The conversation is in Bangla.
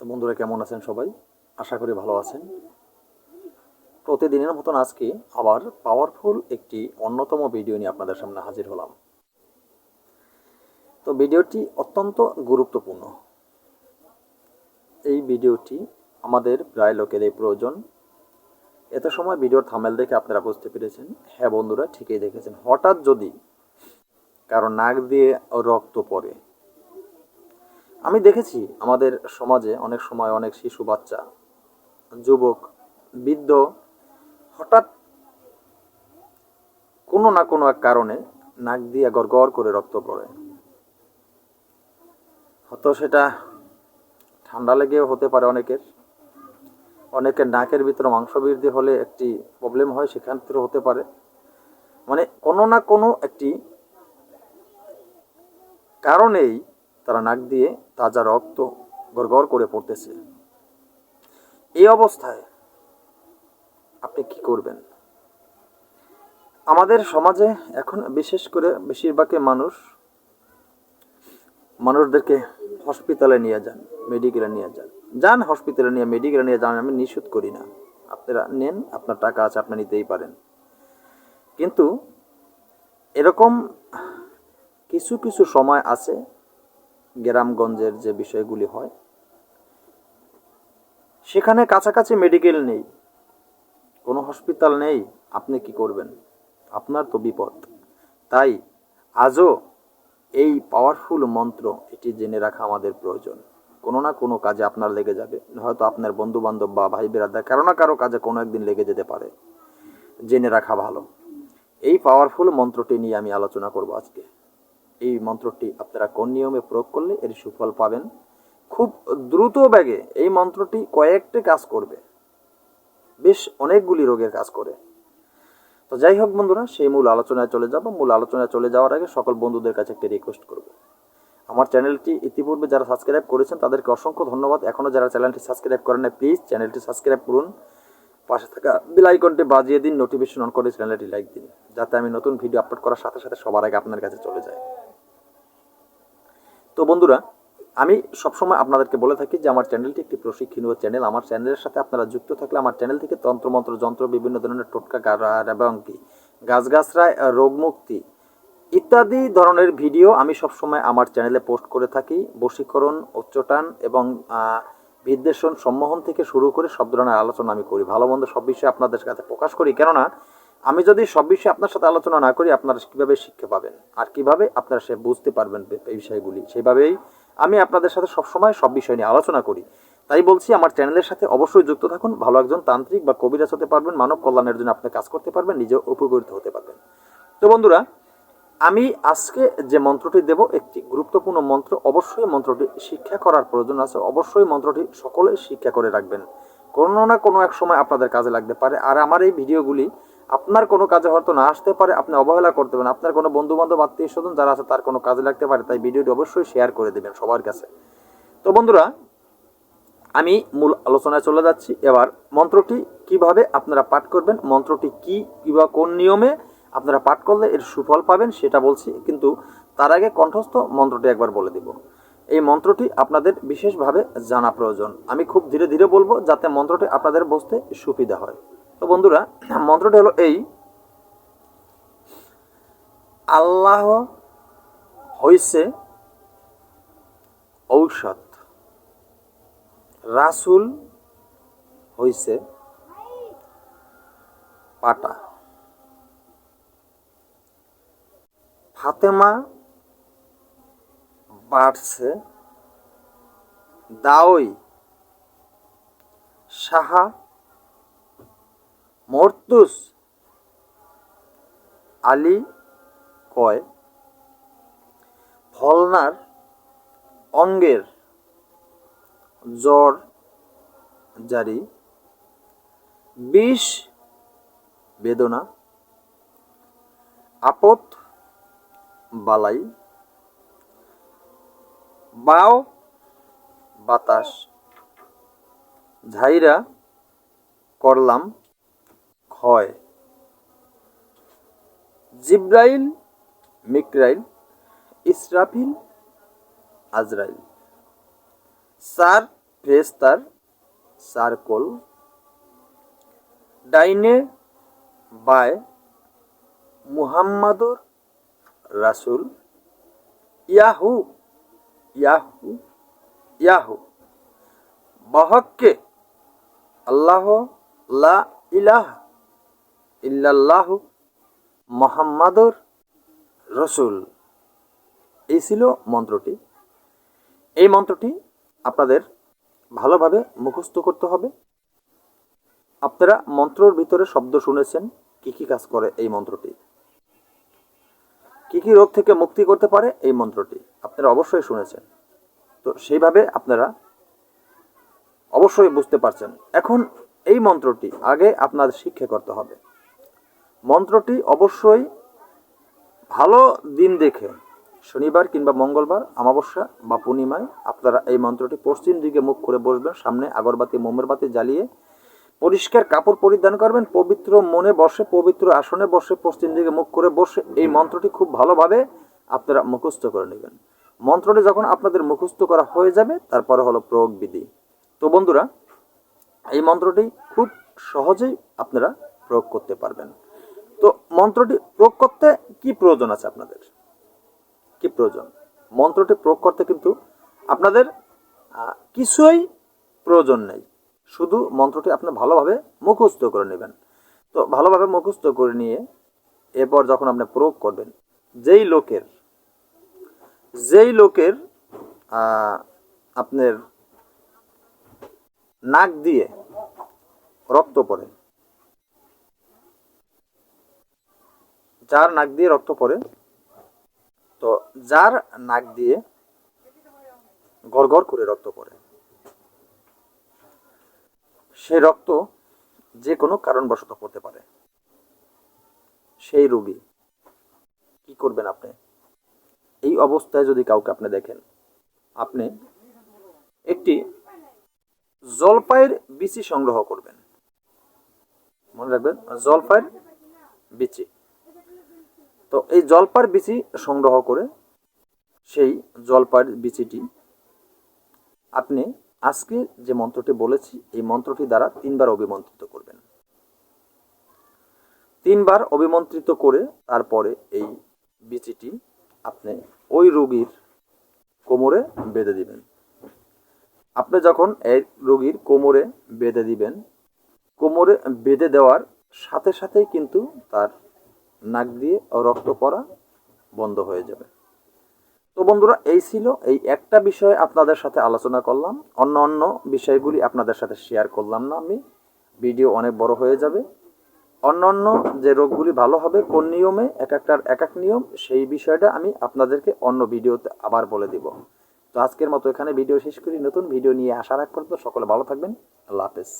তো বন্ধুরা কেমন আছেন সবাই? আশা করি ভালো আছেন। প্রতিদিনের মতন আজকে আবার পাওয়ারফুল একটি অন্যতম ভিডিও নিয়ে আপনাদের সামনে হাজির হলাম। তো ভিডিওটি অত্যন্ত গুরুত্বপূর্ণ। এই ভিডিওটি আমাদের প্রায় লোকেরই প্রয়োজন। এত সময় ভিডিওর থামেল দেখে আপনারা বুঝতে পেরেছেন। হ্যাঁ বন্ধুরা, ঠিকই দেখেছেন। হঠাৎ যদি কারণ নাক দিয়ে রক্ত পড়ে আমি দেখেছি আমাদের সমাজে অনেক সময় অনেক শিশু বাচ্চা, যুবক, বৃদ্ধ হঠাৎ কোনো না কোনো এক কারণে নাক দিয়ে গড়গড় করে রক্ত পড়ে। হয়তো সেটা ঠান্ডা লেগেও হতে পারে অনেকের। অনেকের নাকের ভিতরে মাংস বৃদ্ধি হলে একটি প্রবলেম হয়, সেখান থেকে হতে পারে। মানে কোনো না কোনো একটি কারণেই তারা নাক দিয়ে তাজা রক্ত গড়গড় করে পড়তেছে। এই অবস্থায় আপনি কি করবেন? আমাদের সমাজে এখন বিশেষ করে বেশিরভাগই মানুষ, মানুষদেরকে হসপিটালে নিয়ে যান মেডিকেলে নিয়ে যান। যান হসপিটালে নিয়ে মেডিকেলে নিয়ে যান আমি নিষেধ করি না। আপনারা নেন, আপনার টাকা আছে, আপনি নিতেই পারেন। কিন্তু এরকম কিছু কিছু সময় আছে গ্রামগঞ্জের যে বিষয়গুলি হয়, সেখানে কাছাকাছি মেডিকেল নেই, কোনো হসপিটাল নেই, আপনি কি করবেন? আপনার তো বিপদ। তাই আজও এই পাওয়ারফুল মন্ত্র এটি জেনে রাখা আমাদের প্রয়োজন। কোনো না কোনো কাজে আপনার লেগে যাবে। হয়তো আপনার বন্ধু বান্ধব বা ভাই বেড়াদার কারও না কারও কাজে কোনো একদিন লেগে যেতে পারে। জেনে রাখা ভালো। এই পাওয়ারফুল মন্ত্রটি নিয়ে আমি আলোচনা করব আজকে। এই মন্ত্রটি আপনারা কোন নিয়মে প্রয়োগ করলে এর সুফল পাবেন? খুব দ্রুত ব্যাগে এই মন্ত্রটি কয়েকটি কাজ করবে। বেশ অনেকগুলি রোগের কাজ করে। তো যাই হোক বন্ধুরা, সেই মূল আলোচনায় চলে যাব। মূল আলোচনায় চলে যাওয়ার আগে সকল বন্ধুদের কাছে একটি রিকোয়েস্ট করব। আমার চ্যানেলটি ইতিপূর্বে যারা সাবস্ক্রাইব করেছেন, তাদেরকে অসংখ্য ধন্যবাদ। এখনও যারা চ্যানেলটি সাবস্ক্রাইব করেন না প্লিজ চ্যানেলটি সাবস্ক্রাইব করুন। পাশে থাকা বেল আইকনটি বাজিয়ে দিন নোটিফিকেশন অন করে চ্যানেলটি লাইক দিন, যাতে আমি নতুন ভিডিও আপলোড করার সাথে সাথে সবার আগে আপনার কাছে চলে যায় তো বন্ধুরা, আমি সবসময় আপনাদেরকে বলে থাকি যে আমার চ্যানেলটি একটি প্রশিক্ষণীয় চ্যানেল। আমার চ্যানেলের সাথে আপনারা যুক্ত থাকলে আমার চ্যানেল থেকে তন্ত্রমন্ত্র, যন্ত্র, বিভিন্ন ধরনের টোটকা, গাড়ার এবং কি গাছগাছরায় রোগমুক্তি ইত্যাদি ধরনের ভিডিও আমি সবসময় আমার চ্যানেলে পোস্ট করে থাকি। বশীকরণ, উচ্চটান এবং বিদ্বেষণ সম্মোহন থেকে শুরু করে সব ধরনের আলোচনা আমি করি। ভালো মন্দ সব বিষয়ে আপনাদের কাছে প্রকাশ করি। কেননা আমি যদি সব বিষয়ে আপনার সাথে আলোচনা না করি, আপনারা কীভাবে শিক্ষা পাবেন? আর কীভাবে আপনারা সে বুঝতে পারবেন এই বিষয়গুলি? সেভাবেই আমি আপনাদের সাথে সবসময় সব বিষয় নিয়ে আলোচনা করি। তাই বলছি, আমার চ্যানেলের সাথে অবশ্যই যুক্ত থাকুন। ভালো একজন তান্ত্রিক বা কবিরাজ হতে পারবেন, মানব কল্যাণের জন্য আপনি কাজ করতে পারবেন, নিজেও উপকৃত হতে পারবেন। তো বন্ধুরা, আমি আজকে যে মন্ত্রটি দেব, একটি গুরুত্বপূর্ণ মন্ত্র, অবশ্যই মন্ত্রটি শিক্ষা করার প্রয়োজন আছে, অবশ্যই মন্ত্রটি সকলে শিক্ষা করে রাখবেন। কোনো না কোনো এক সময় আপনাদের কাজে লাগতে পারে। আর আমার এই ভিডিওগুলি আপনার কোনো কাজে হয়তো না আসতে পারে, আপনি অবহেলা করতে পারেন। আপনার কোনো বন্ধু বান্ধব আত্মীয় স্বজন যারা আছে, তার কোনো কাজে লাগতে পারে, তাই ভিডিওটি অবশ্যই শেয়ার করে দেবেন সবার কাছে। তো বন্ধুরা, আমি মূল আলোচনায় চলে যাচ্ছি। এবার মন্ত্রটি কীভাবে আপনারা পাঠ করবেন, মন্ত্রটি কি, কিংবা কোন নিয়মে আপনারা পাঠ করলে এর সুফল পাবেন সেটা বলছি, কিন্তু তার আগে কণ্ঠস্থ মন্ত্রটি একবার বলে দিব। এই মন্ত্রটি আপনাদের বিশেষভাবে জানা প্রয়োজন। আমি খুব ধীরে ধীরে বলব, যাতে মন্ত্রটি আপনাদের বসতে সুবিধা হয়। তো বন্ধুরা, মন্ত্রটি হলো এই, আল্লাহ হইছে ঔষধ, রাসুল হইছে পাটা। ফাতেমা বাড়ছে দাওই সাহা মর্তুস আলী কয়, ফলনার অঙ্গের জ্বর জারি, বিষ বেদনা, আপদ বালাই, বাও বাতাস, ঝাইরা করলাম ক্ষয় জিব্রাইল, মিকরাইল, ইসরাফিল, আজরাইল। স্যার ফ্রেস্তার, সার্কল। ডাইনে বায়, মুহাম্মাদুর রাসুল। ইয়াহু ইয়াহু ইয়াহু। বহককে আল্লাহ লা ইলাহা ইল্লাল্লাহু মোহাম্মদুর রসুল। এই ছিল মন্ত্রটি। এই মন্ত্রটি আপনাদের ভালোভাবে মুখস্থ করতে হবে। আপনারা মন্ত্রর ভিতরে শব্দ শুনেছেন, কি কি কাজ করে এই মন্ত্রটি? কি কি রোগ থেকে মুক্তি করতে পারে এই মন্ত্রটি? আপনারা অবশ্যই শুনেছেন। তো সেইভাবে আপনারা অবশ্যই বুঝতে পারছেন। এখন এই মন্ত্রটি আগে আপনাদের শিক্ষা করতে হবে। মন্ত্রটি অবশ্যই ভালো দিন দেখে, শনিবার কিংবা মঙ্গলবার, অমাবস্যা বা পূর্ণিমায় আপনারা এই মন্ত্রটি পশ্চিম দিকে মুখ করে বসবেন, সামনে আগরবাতি মোমের বাতি জ্বালিয়ে পরিষ্কার কাপড় পরিধান করবেন, পবিত্র মনে বসে, পবিত্র আসনে বসে, পশ্চিম দিকে মুখ করে বসে এই মন্ত্রটি খুব ভালোভাবে আপনারা মুখস্থ করে নেবেন। মন্ত্রটি যখন আপনাদের মুখস্থ করা হয়ে যাবে, তারপরে হলো প্রয়োগ বিধি তো বন্ধুরা, এই মন্ত্রটি খুব সহজেই আপনারা প্রয়োগ করতে পারবেন। তো মন্ত্রটি প্রয়োগ করতে কি প্রয়োজন আছে আপনাদের? কি প্রয়োজন? মন্ত্রটি প্রয়োগ করতে কিন্তু আপনাদের কিছুই প্রয়োজন নেই। শুধু মন্ত্রটি আপনি ভালোভাবে মুখস্থ করে নেবেন। তো ভালোভাবে মুখস্থ করে নিয়ে এরপর যখন আপনি প্রয়োগ করবেন, যেই লোকের যেই লোকের আপনার নাক দিয়ে রক্ত পড়ে যার নাক দিয়ে রক্ত পড়ে, তো যার নাক দিয়ে গড়গড় করে রক্ত পড়ে। সে রক্ত যে কোনো কারণবশত পড়তে পারে। সেই রোগী কি করবেন আপনি? এই অবস্থায় যদি কাউকে আপনি দেখেন, আপনি একটি জলপাইয়ের বিচি সংগ্রহ করবেন। মনে রাখবেন, জলপাইয়ের বিচি। তো এই জলপার বিচি সংগ্রহ করে সেই জলপার বিচিটি আপনি আজকে যে মন্ত্রটি বলেছি, এই মন্ত্রটি দ্বারা তিনবার অভিমন্ত্রিত করবেন। তিনবার অভিমন্ত্রিত করে তারপরে এই বিচিটি আপনি ওই রোগীর কোমরে বেঁধে দিবেন। আপনি যখন এই রোগীর কোমরে বেঁধে দিবেন, কোমরে বেঁধে দেওয়ার সাথে সাথেই কিন্তু তার নাক দিয়ে রক্ত পড়া বন্ধ হয়ে যাবে। তো বন্ধুরা, এই ছিল এই একটা বিষয়ে আপনাদের সাথে আলোচনা করলাম। অন্য অন্য বিষয়গুলি আপনাদের সাথে শেয়ার করলাম না আমি। ভিডিও অনেক বড় হয়ে যাবে। অন্য অন্য যে রোগগুলি ভালো হবে, কোন নিয়মে এক একটার এক এক নিয়ম, সেই বিষয়টা আমি আপনাদেরকে অন্য ভিডিওতে আবার বলে দিব। তো আজকের মতো এখানে ভিডিও শেষ করি। নতুন ভিডিও নিয়ে আসার আগ পর্যন্ত সকলে ভালো থাকবেন। আল্লাহ হাফেজ।